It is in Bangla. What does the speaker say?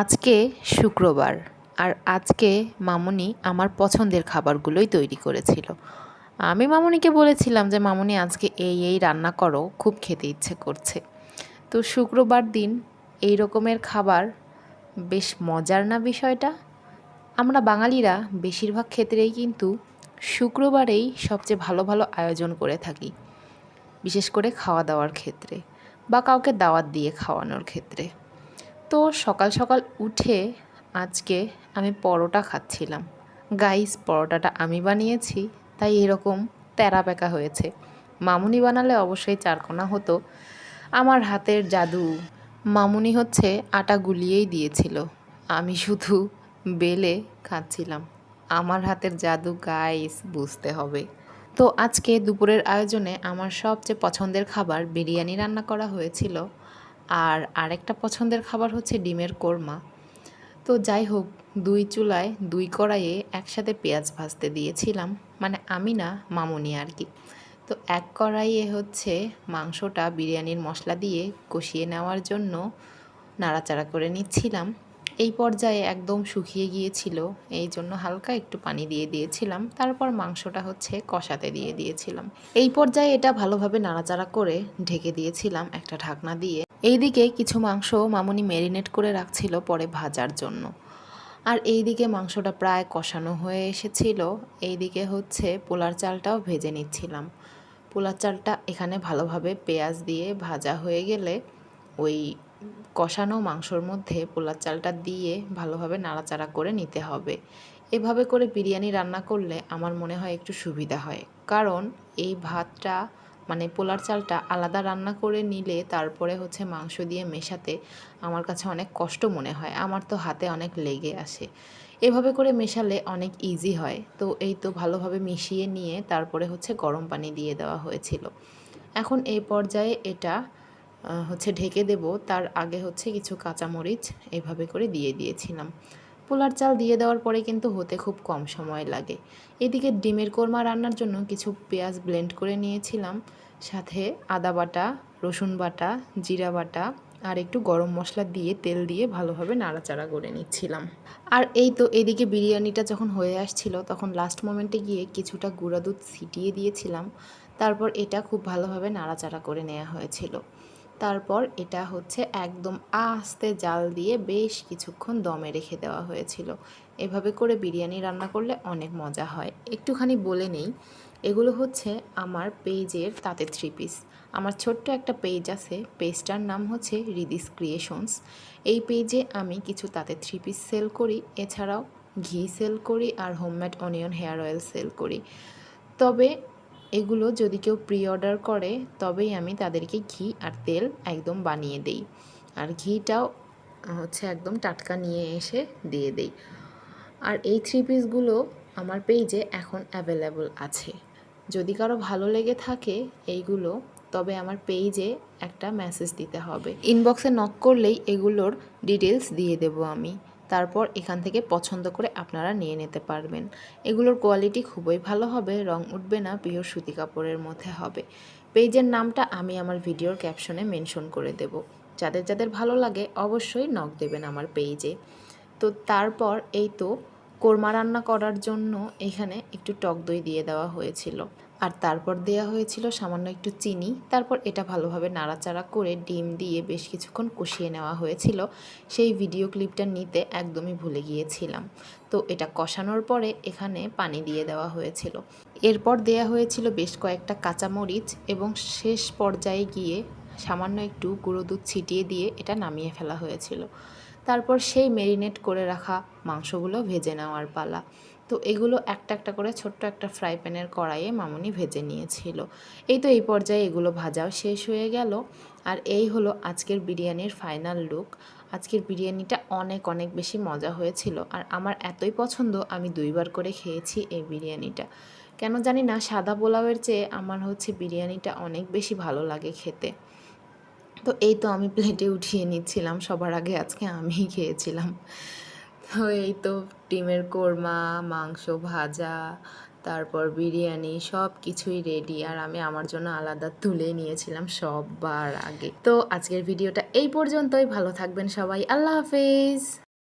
আজকে শুক্রবার, আর আজকে মামুনি আমার পছন্দের খাবারগুলোই তৈরি করেছিল। আমি মামুনিকে বলেছিলাম যে, মামুনি, আজকে এই এই রান্না করো, খুব খেতে ইচ্ছে করছে। তো শুক্রবার দিন এই রকমের খাবার বেশ মজার না বিষয়টা? আমরা বাঙালিরা বেশিরভাগ ক্ষেত্রেই কিন্তু শুক্রবারেই সবচেয়ে ভালো ভালো আয়োজন করে থাকি, বিশেষ করে খাওয়া দাওয়ার ক্ষেত্রে, বা কাউকে দাওয়াত দিয়ে খাওয়ানোর ক্ষেত্রে। তো সকাল সকাল উঠে আজকে আমি পরোটা খাচ্ছিলাম। গাইস, পরোটাটা আমি বানিয়েছি, তাই এরকম তেরা পেকা হয়েছে। মামুনি বানালে অবশ্যই চারকোনা হতো। আমার হাতের জাদু। মামুনি হচ্ছে আটা গুলিয়েই দিয়েছিল। আমি শুধু বেলে খাচ্ছিলাম। আমার হাতের জাদু, গাইস, বুঝতে হবে। তো আজকে দুপুরের আয়োজনে আমার সবচেয়ে পছন্দের খাবার বিরিয়ানি রান্না করা হয়েছিল। আর আরেকটা পছন্দের খাবার হচ্ছে ডিমের কোরমা। তো যাই হোক, দুই চুলায় দুই কড়াইয়ে একসাথে পেঁয়াজ ভাজতে দিয়েছিলাম। মানে আমি না, মামুনি আর কি। তো এক কড়াইয়ে হচ্ছে মাংসটা বিরিয়ানির মশলা দিয়ে কষিয়ে নেওয়ার জন্য নাড়াচাড়া করে নিচ্ছিলাম। এই পর্যায়ে একদম শুকিয়ে গিয়েছিল, এই জন্য হালকা একটু পানি দিয়ে দিয়েছিলাম। তারপর মাংসটা হচ্ছে কষাতে দিয়ে দিয়েছিলাম। এই পর্যায়ে এটা ভালোভাবে নাড়াচাড়া করে ঢেকে দিয়েছিলাম একটা ঢাকনা দিয়ে। এইদিকে কিছু মাংস মামুনি ম্যারিনেট করে রাখছিল পরে ভাজার জন্য। আর এই দিকে মাংসটা প্রায় কষানো হয়ে এসেছিল। এইদিকে হচ্ছে পোলার চালটাও ভেজে নিচ্ছিলাম। পোলার চালটা এখানে ভালোভাবে পেঁয়াজ দিয়ে ভাজা হয়ে গেলে ওই কষানো মাংসর মধ্যে পোলার চালটা দিয়ে ভালোভাবে নাড়াচাড়া করে নিতে হবে। এভাবে করে বিরিয়ানি রান্না করলে আমার মনে হয় একটু সুবিধা হয়। কারণ এই ভাতটা মানে পোলার চালটা আলাদা রান্না করে নিলে তারপরে হচ্ছে মাংস দিয়ে মেশাতে আমার কাছে অনেক কষ্ট মনে হয়। আমার তো হাতে অনেক লেগে আসে। এভাবে করে মেশালে অনেক ইজি হয়। তো এই তো ভালোভাবে মিশিয়ে নিয়ে তারপরে হচ্ছে গরম পানি দিয়ে দেওয়া হয়েছিল। এখন এই পর্যায়ে এটা হচ্ছে ঢেকে দেব। তার আগে হচ্ছে কিছু কাঁচামরিচ এইভাবে করে দিয়ে দিয়েছিলাম। পোলার চাল দিয়ে দেওয়ার পরে কিন্তু হতে খুব কম সময় লাগে। এদিকে ডিমের কোরমা রান্নার জন্য কিছু পেঁয়াজ ব্লেন্ড করে নিয়েছিলাম। সাথে আদা বাটা, রসুন বাটা, জিরা বাটা আর একটু গরম মশলা দিয়ে তেল দিয়ে ভালোভাবে নাড়াচাড়া করে নিচ্ছিলাম। আর এই তো এদিকে বিরিয়ানিটা যখন হয়ে আসছিল তখন লাস্ট মোমেন্টে গিয়ে কিছুটা গুঁড়া দুধ ছিটিয়ে দিয়েছিলাম। তারপর এটা খুব ভালোভাবে নাড়াচাড়া করে নেওয়া হয়েছিল। তারপর এটা হচ্ছে একদম আস্তে জাল দিয়ে বেশ কিছুক্ষণ দমে রেখে দেওয়া হয়েছিল। এভাবে করে বিরিয়ানি রান্না করলে অনেক মজা হয়। একটুখানি বলে নেই, এগুলো হচ্ছে আমার পেজের তাতে থ্রি পিস আমার ছোট্ট একটা পেজ আছে, পেজটার নাম হচ্ছে রিদিস ক্রিয়েশনস। এই পেজে আমি কিছু তাতে থ্রি পিস সেল করি, এছাড়াও ঘি সেল করি আর homemade onion hair oil sell করি। তবে এগুলো যদি কেউ প্রি অর্ডার করে, তবেই আমি তাদেরকে ঘি আর তেল একদম বানিয়ে দেই। আর ঘিটাও হচ্ছে একদম টাটকা নিয়ে এসে দিয়ে দেই। আর এই থ্রি পিসগুলো আমার পেজে এখন অ্যাভেলেবল আছে। যদি কারও ভালো লেগে থাকে এইগুলো, তবে আমার পেজে একটা মেসেজ দিতে হবে। ইনবক্সে নক করলেই এগুলোর ডিটেলস দিয়ে দেব আমি। তারপর এখান থেকে পছন্দ করে আপনারা নিয়ে নিতে পারবেন। এগুলোর কোয়ালিটি খুবই ভালো হবে, রং উঠবে না পিওর সুতি কাপড়ের মধ্যে হবে। পেজের নামটা আমি আমার ভিডিওর ক্যাপশনে মেনশন করে দেব। যাদের যাদের ভালো লাগে অবশ্যই নক দেবেন আমার পেজে তো তারপর এই তো কোরমা রান্না করার জন্য এখানে একটু টক দই দিয়ে দেওয়া হয়েছিল। আর তারপর দেওয়া হয়েছিল সামান্য একটু চিনি। তারপর এটা ভালোভাবে নাড়াচাড়া করে ডিম দিয়ে বেশ কিছুক্ষণ কষিয়ে নেওয়া হয়েছিল। সেই ভিডিও ক্লিপটা নিতে একদমই ভুলে গিয়েছিলাম। তো এটা কষানোর পরে এখানে পানি দিয়ে দেওয়া হয়েছিল। এরপর দেয়া হয়েছিল বেশ কয়েকটা কাঁচামরিচ এবং শেষ পর্যায়ে গিয়ে সামান্য একটু গুঁড়ো দুধ ছিটিয়ে দিয়ে এটা নামিয়ে ফেলা হয়েছিল। তারপর সেই ম্যারিনেট করে রাখা মাংসগুলো ভেজে নেওয়ার পালা। তো এগুলো একটা একটা করে ছোট্ট একটা ফ্রাই প্যানের কড়াইয়ে মামুনি ভেজে নিয়েছিল। এই তো এই পর্যায়ে এগুলো ভাজাও শেষ হয়ে গেল। আর এই হলো আজকের বিরিয়ানির ফাইনাল লুক। আজকের বিরিয়ানিটা অনেক অনেক বেশি মজা হয়েছিল। আর আমার এতই পছন্দ, আমি দুইবার করে খেয়েছি এই বিরিয়ানিটা। কেন জানি না, সাদা পোলাওয়ের চেয়ে আমার হচ্ছে বিরিয়ানিটা অনেক বেশি ভালো লাগে খেতে। তো এই তো আমি প্লেটে উঠিয়ে নিচ্ছিলাম, সবার আগে আজকে আমিই খেয়েছিলাম। তো এই তো ডিমের কোরমা, মাংস ভাজা, তারপর বিরিয়ানি সব কিছুই রেডি আর আমি আমার জন্য আলাদা তুলে নিয়েছিলাম সববার আগে। তো আজকের ভিডিওটা এই পর্যন্তই। ভালো থাকবেন সবাই। আল্লাহ হাফেজ।